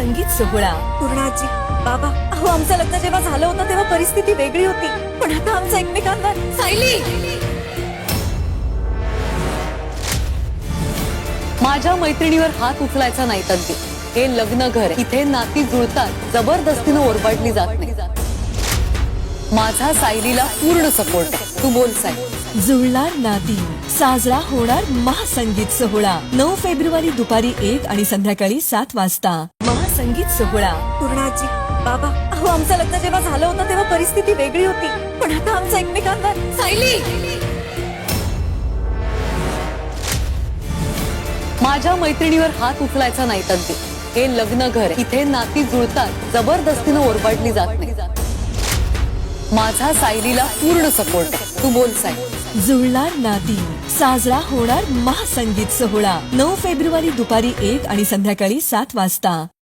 महासंगीत सोहळा. पूर्णाजी बाबा. अहो आमचं लग्न जेव्हा झालं होतं तेव्हा परिस्थिती वेगळी होती. पण आता आमचं एकमेकांवर. सायली! माझ्या मैत्रिणीवर हात उचलायचा नाही तद्दी हे लग्न घर इथे नाती जुळतात. जबरदस्तीनं ओरबाडली जात नाही. माझा सायलीला पूर्ण सपोर्ट आहे. तू बोल साई जुळणार नाती. साजरा होणार महासंगीत सोहळा. नऊ फेब्रुवारी दुपारी एक आणि संध्याकाळी सात वाजता. महासंगीत सोहळा. पूर्णाजी बाबा. अहो आमचं लग्न जेव्हा झालं होतं तेव्हा परिस्थिती वेगळी होती. पण आता आमचं एकमेकांवर. सायली! माझ्या मैत्रिणीवर हात उचलायचा नाही तद्दी हे लग्न घर इथे नाती जुळतात. जबरदस्तीनं ओरबाडली जात नाही. माझा सायलीला पूर्ण सपोर्ट आहे. तू बोल साई जुळणार नाती. साजरा होणार महासंगीत सोहळा. नऊ फेब्रुवारी दुपारी एक आणि संध्याकाळी सात वाजता.